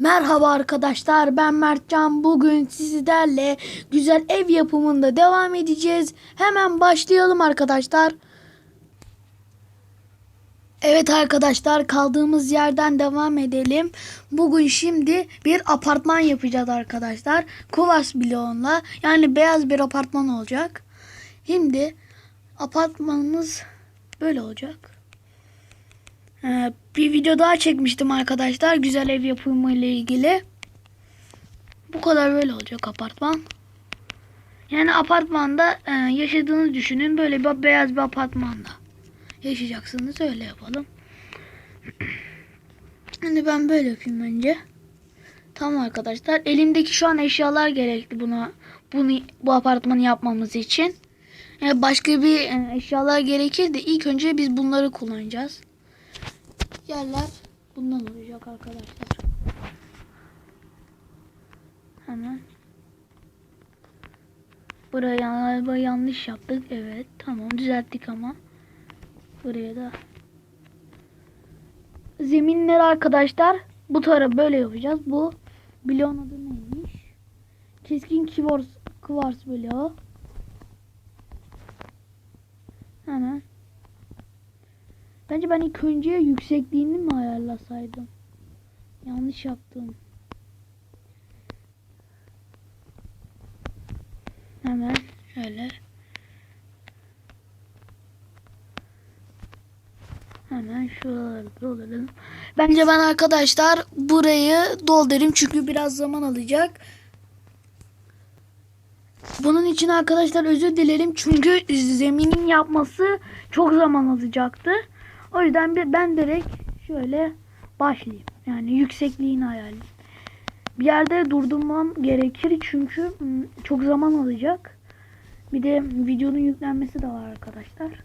Merhaba arkadaşlar ben Mertcan bugün sizlerle güzel ev yapımında devam edeceğiz. Hemen başlayalım arkadaşlar. Evet arkadaşlar kaldığımız yerden devam edelim. Bugün şimdi bir apartman yapacağız arkadaşlar. Kuvars bloğunla yani beyaz bir apartman olacak. Şimdi apartmanımız böyle olacak. Ee, bir video daha çekmiştim arkadaşlar. Güzel ev yapımı ile ilgili. Bu kadar böyle olacak apartman. Yani apartmanda e, yaşadığınızı düşünün. Böyle bir beyaz bir apartmanda yaşayacaksınız. Öyle yapalım. Şimdi ben böyle yapayım önce. Tamam arkadaşlar. Elimdeki şu an eşyalar gerekli buna bunu bu apartmanı yapmamız için. Yani başka bir e, eşyalar gerekir de ilk önce biz bunları kullanacağız yerler bundan olacak arkadaşlar. Hemen. Buraya galiba yanlış yaptık. Evet tamam düzelttik ama. Buraya da. Zeminler arkadaşlar bu tarafa böyle yapacağız. Bu bloğun adı neymiş? Keskin kivars, kıvars bloğu. Hemen. Bence ben ilk önce yüksekliğini mi ayarlasaydım? Yanlış yaptım. Hemen şöyle. Hemen şuraları dolduralım. Bence ben arkadaşlar burayı doldurayım çünkü biraz zaman alacak. Bunun için arkadaşlar özür dilerim çünkü zeminin yapması çok zaman alacaktı. O yüzden bir ben direkt şöyle başlayayım. Yani yüksekliğini ayarlayayım. Bir yerde durdurmam gerekir çünkü ım, çok zaman alacak. Bir de videonun yüklenmesi de var arkadaşlar.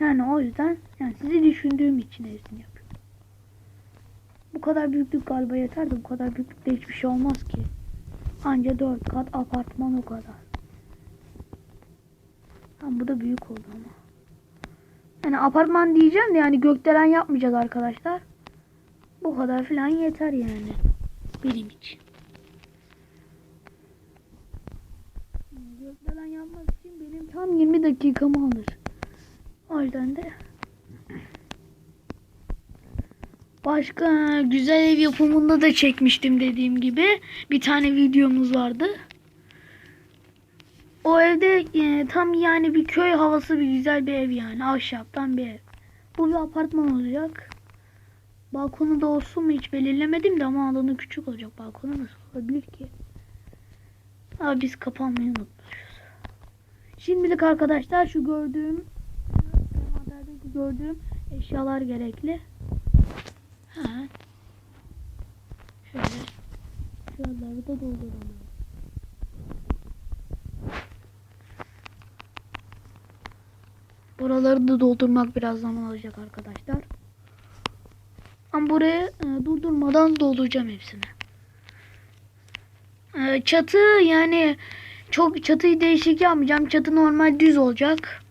Yani o yüzden yani sizi düşündüğüm için hepsini yapıyorum. Bu kadar büyüklük galiba yeter de bu kadar büyüklükte hiçbir şey olmaz ki. Anca 4 kat apartman o kadar. Tamam bu da büyük oldu ama. Yani apartman diyeceğim de yani gökdelen yapmayacağız arkadaşlar. Bu kadar falan yeter yani. Benim için. Gökdelen yapmak için benim tam 20 dakikamı alır. O yüzden de Başka güzel ev yapımında da çekmiştim dediğim gibi. Bir tane videomuz vardı. O evde e, tam yani bir köy havası bir güzel bir ev yani. Ahşaptan bir ev. Bu bir apartman olacak. Balkonu da olsun mu hiç belirlemedim de ama alanı küçük olacak. Balkonu nasıl olabilir ki? Abi biz kapanmayı unutmuşuz. Şimdilik arkadaşlar şu gördüğüm gördüğüm eşyalar gerekli. Ha. Şöyle. Şuraları da dolduralım. Buraları da doldurmak biraz zaman alacak arkadaşlar. Ama buraya e, durdurmadan dolduracağım hepsini. E, çatı yani çok çatıyı değişik yapmayacağım. Çatı normal düz olacak.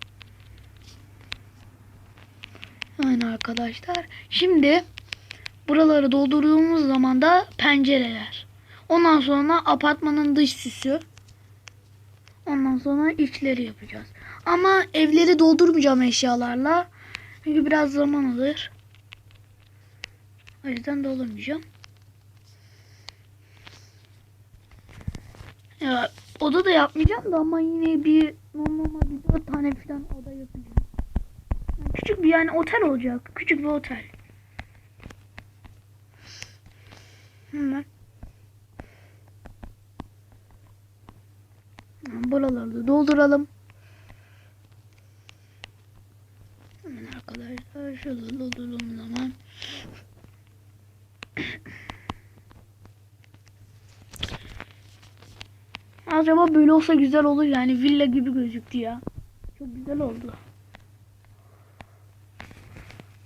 Aynen arkadaşlar. Şimdi buraları doldurduğumuz zaman da pencereler. Ondan sonra apartmanın dış süsü. Ondan sonra içleri yapacağız. Ama evleri doldurmayacağım eşyalarla. Çünkü biraz zaman alır. O yüzden doldurmayacağım. Ya, oda da yapmayacağım da ama yine bir normal bir dört tane falan oda yapacağım. Yani küçük bir yani otel olacak. Küçük bir otel. Hemen. Buraları da dolduralım. Arkadaşlar şöyle dolduralım zaman. Acaba böyle olsa güzel olur yani villa gibi gözüktü ya. Çok güzel oldu.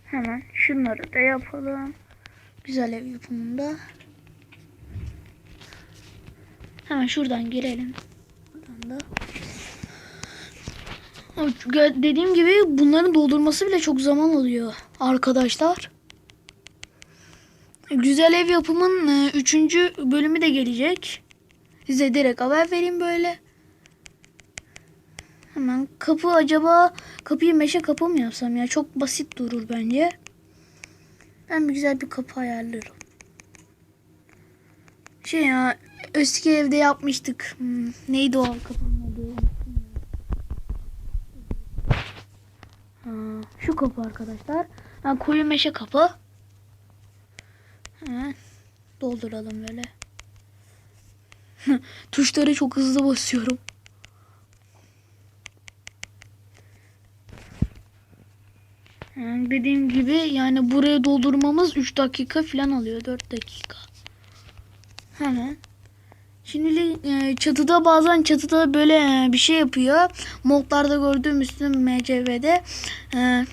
Hemen şunları da yapalım. Güzel ev yapımında. Hemen şuradan girelim. Buradan da. Dediğim gibi bunların doldurması bile çok zaman alıyor arkadaşlar. Güzel ev yapımın 3. bölümü de gelecek. Size direkt haber vereyim böyle. Hemen kapı acaba kapıyı meşe kapı mı yapsam ya? Çok basit durur bence. Ben bir güzel bir kapı ayarlarım. Şey ya eski evde yapmıştık. Hmm, neydi o kapının adı? Unuttum ya. Ha, şu kapı arkadaşlar. Ha, koyu meşe kapı. Hemen dolduralım böyle. Tuşları çok hızlı basıyorum. Yani dediğim gibi yani buraya doldurmamız 3 dakika falan alıyor. 4 dakika. Hemen. Şimdi e, çatıda bazen çatıda böyle e, bir şey yapıyor. Modlarda gördüğüm üstüne MCV'de e,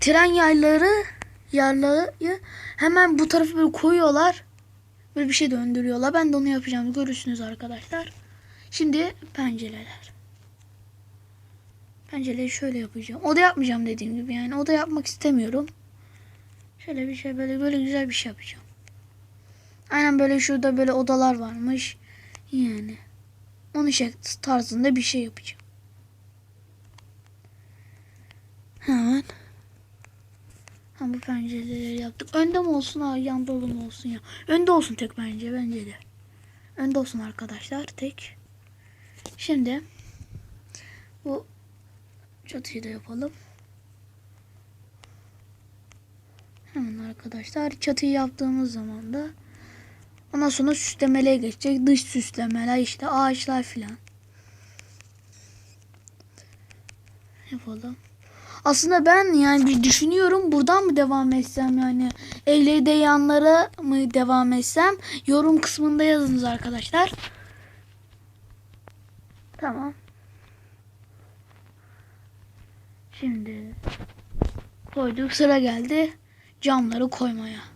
tren yayları yarları hemen bu tarafı böyle koyuyorlar. Böyle bir şey döndürüyorlar. Ben de onu yapacağım. Görürsünüz arkadaşlar. Şimdi pencereler. Pencereyi şöyle yapacağım. O da yapmayacağım dediğim gibi yani. O da yapmak istemiyorum. Şöyle bir şey böyle böyle güzel bir şey yapacağım. Aynen böyle şurada böyle odalar varmış. Yani. Onun şey tarzında bir şey yapacağım. Hemen. Ha bu pencereleri yaptık. Önde mi olsun ha yanda mu olsun ya. Önde olsun tek bence bence de. Önde olsun arkadaşlar tek. Şimdi bu çatıyı da yapalım. Hemen arkadaşlar çatıyı yaptığımız zaman da ondan sonra süslemelere geçecek. Dış süslemeler işte ağaçlar filan. Yapalım. Aslında ben yani bir düşünüyorum buradan mı devam etsem yani evleri de yanlara mı devam etsem yorum kısmında yazınız arkadaşlar. Tamam. Şimdi koyduk sıra geldi camları koymaya.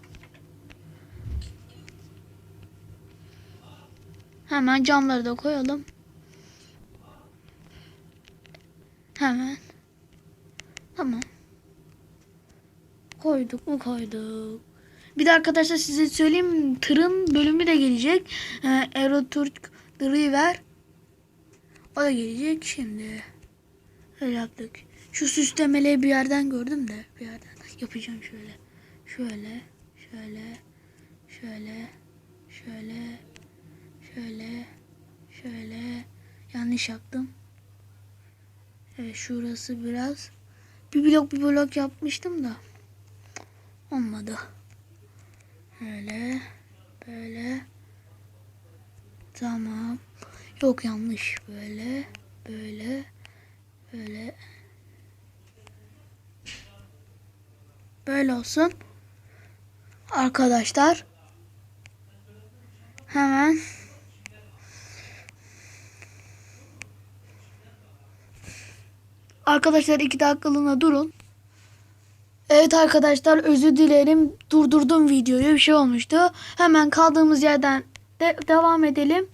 Hemen camları da koyalım. Hemen. Tamam. Koyduk mu koyduk. Bir de arkadaşlar size söyleyeyim tırın bölümü de gelecek. Ee, Aeroturk Driver. O da gelecek şimdi. Öyle yaptık. Şu süslemeleri bir yerden gördüm de bir yerden yapacağım şöyle. Şöyle, şöyle, şöyle, şöyle, şöyle, şöyle. Yanlış yaptım. Evet şurası biraz bir blok bir blok yapmıştım da olmadı. Böyle böyle tamam. Yok yanlış böyle böyle böyle böyle olsun. Arkadaşlar hemen Arkadaşlar iki dakikalığına durun. Evet arkadaşlar özür dilerim. Durdurdum videoyu. Bir şey olmuştu. Hemen kaldığımız yerden de devam edelim.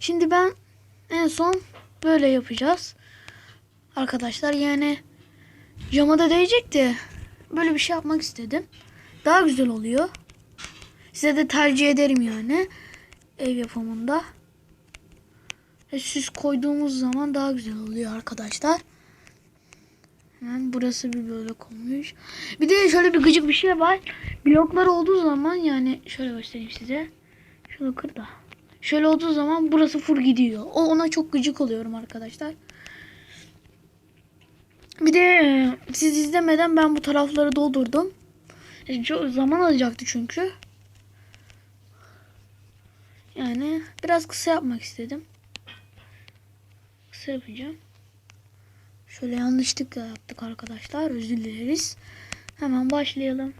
Şimdi ben en son böyle yapacağız. Arkadaşlar yani cama da değecekti. Böyle bir şey yapmak istedim. Daha güzel oluyor. Size de tercih ederim yani. Ev yapımında. E, süs koyduğumuz zaman daha güzel oluyor arkadaşlar. Hemen burası bir böyle olmuş. Bir de şöyle bir gıcık bir şey var. Bloklar olduğu zaman yani şöyle göstereyim size. Şunu kır da. Şöyle olduğu zaman burası full gidiyor. O ona çok gıcık oluyorum arkadaşlar. Bir de e, siz izlemeden ben bu tarafları doldurdum. E, Çok zaman alacaktı çünkü. Yani biraz kısa yapmak istedim. Kısa yapacağım. Şöyle yanlışlıkla yaptık arkadaşlar. Özür dileriz. Hemen başlayalım.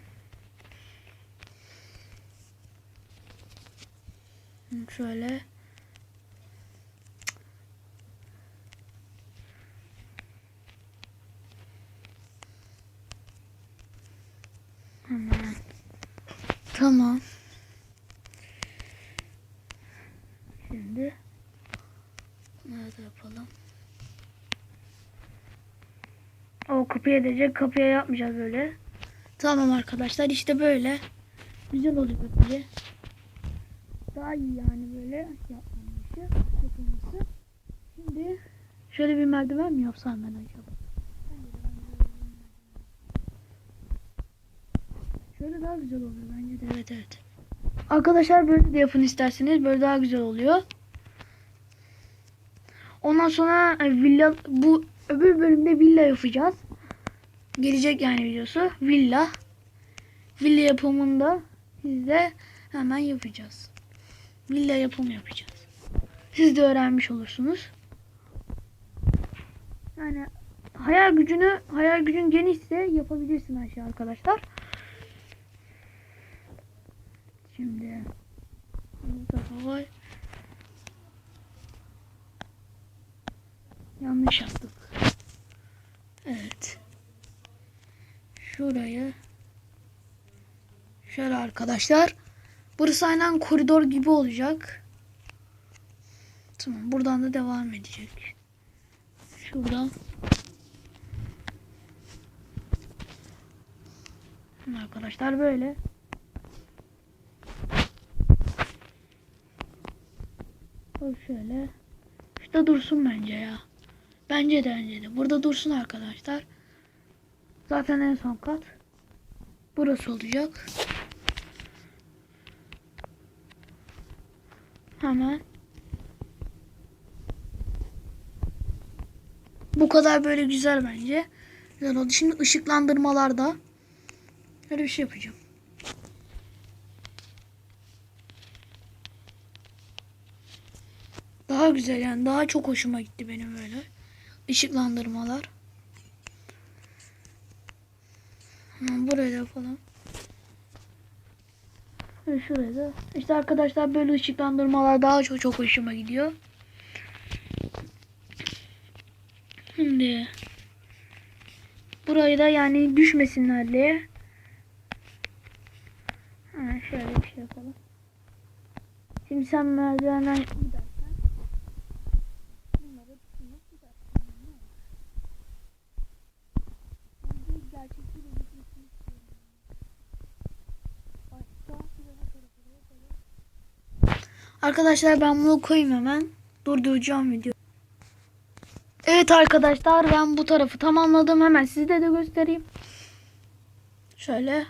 Şöyle. Hemen. Tamam. Şimdi nerede yapalım? O kapıya edecek. Kapıya yapmayacağız böyle. Tamam arkadaşlar işte böyle. Güzel oluyor böyle. Daha iyi yani böyle yapılması. yapılması. Şimdi şöyle bir merdiven mi yapsam ben acaba? Şöyle daha güzel oluyor bence de evet evet. Arkadaşlar böyle de yapın isterseniz böyle daha güzel oluyor. Ondan sonra e, villa bu öbür bölümde villa yapacağız. Gelecek yani videosu villa. Villa yapımında biz de hemen yapacağız. Villa yapımı yapacağız. Siz de öğrenmiş olursunuz. Yani hayal gücünü hayal gücün genişse yapabilirsin her şey arkadaşlar. Şimdi. Yanlış yaptık. Evet. Şurayı şöyle arkadaşlar. Burası aynen koridor gibi olacak. Tamam buradan da devam edecek. Şuradan. Arkadaşlar böyle. Bak şöyle. Şurada dursun bence ya. Bence de bence de. Burada dursun arkadaşlar. Zaten en son kat. Burası olacak. Hemen. Bu kadar böyle güzel bence. Güzel oldu. Şimdi ışıklandırmalarda öyle bir şey yapacağım. Daha güzel yani. Daha çok hoşuma gitti benim böyle. Işıklandırmalar. Hemen buraya falan. Ve şuraya da. İşte arkadaşlar böyle ışıklandırmalar daha çok çok hoşuma gidiyor. Şimdi burayı da yani düşmesinler diye. Ha, şöyle bir şey yapalım. Şimdi sen merdivenden gidersen bunları tutunup gidersin. Ne olur? Ben de gerçekçi bir gitmesini istiyorum. Başka bir daha tarafa da yapalım. Arkadaşlar ben bunu koyayım hemen. Durduracağım video. Evet arkadaşlar ben bu tarafı tamamladım. Hemen size de göstereyim. Şöyle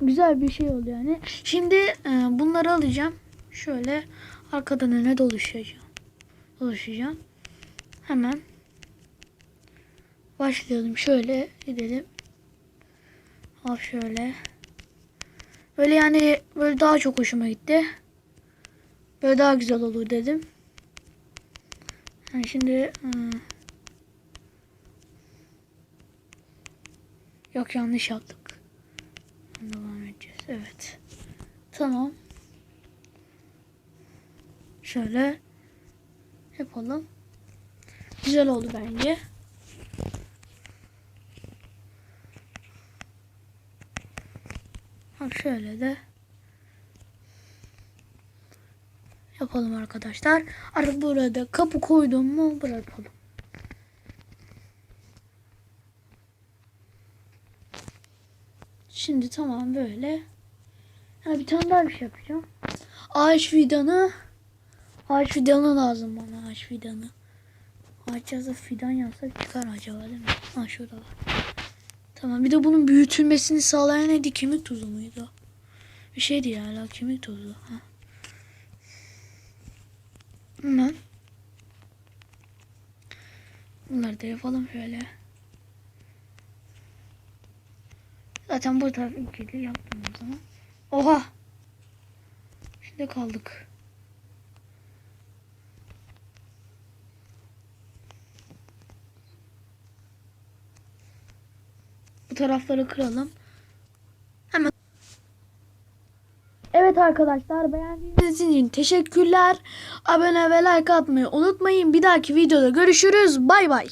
güzel bir şey oldu yani. Şimdi e, bunları alacağım. Şöyle arkadan öne dolaşacağım. Dolaşacağım. Hemen başlayalım. Şöyle gidelim. Hop şöyle. Böyle yani böyle daha çok hoşuma gitti. Böyle daha güzel olur dedim. Yani şimdi hmm. yok yanlış yaptık. Devam edeceğiz. Evet. Tamam. Şöyle yapalım. Güzel oldu bence. Bak şöyle de yapalım arkadaşlar. Artık burada kapı koydum mu bırakalım. Şimdi tamam böyle. Ha, bir tane daha bir şey yapacağım. Ağaç fidanı. Ağaç fidanı lazım bana ağaç fidanı. Ağaç fidan yazsak çıkar acaba değil mi? Ha şurada var. Tamam bir de bunun büyütülmesini sağlayan neydi? Kemik tuzu muydu? Bir şeydi ya kemik tuzu. Ha. Hemen. Bunları da yapalım şöyle. Zaten bu taraf yaptım o zaman. Oha! Şimdi kaldık. Bu tarafları kıralım. Hemen. Evet arkadaşlar beğendiğiniz için teşekkürler. Abone ve like atmayı unutmayın. Bir dahaki videoda görüşürüz. Bay bay.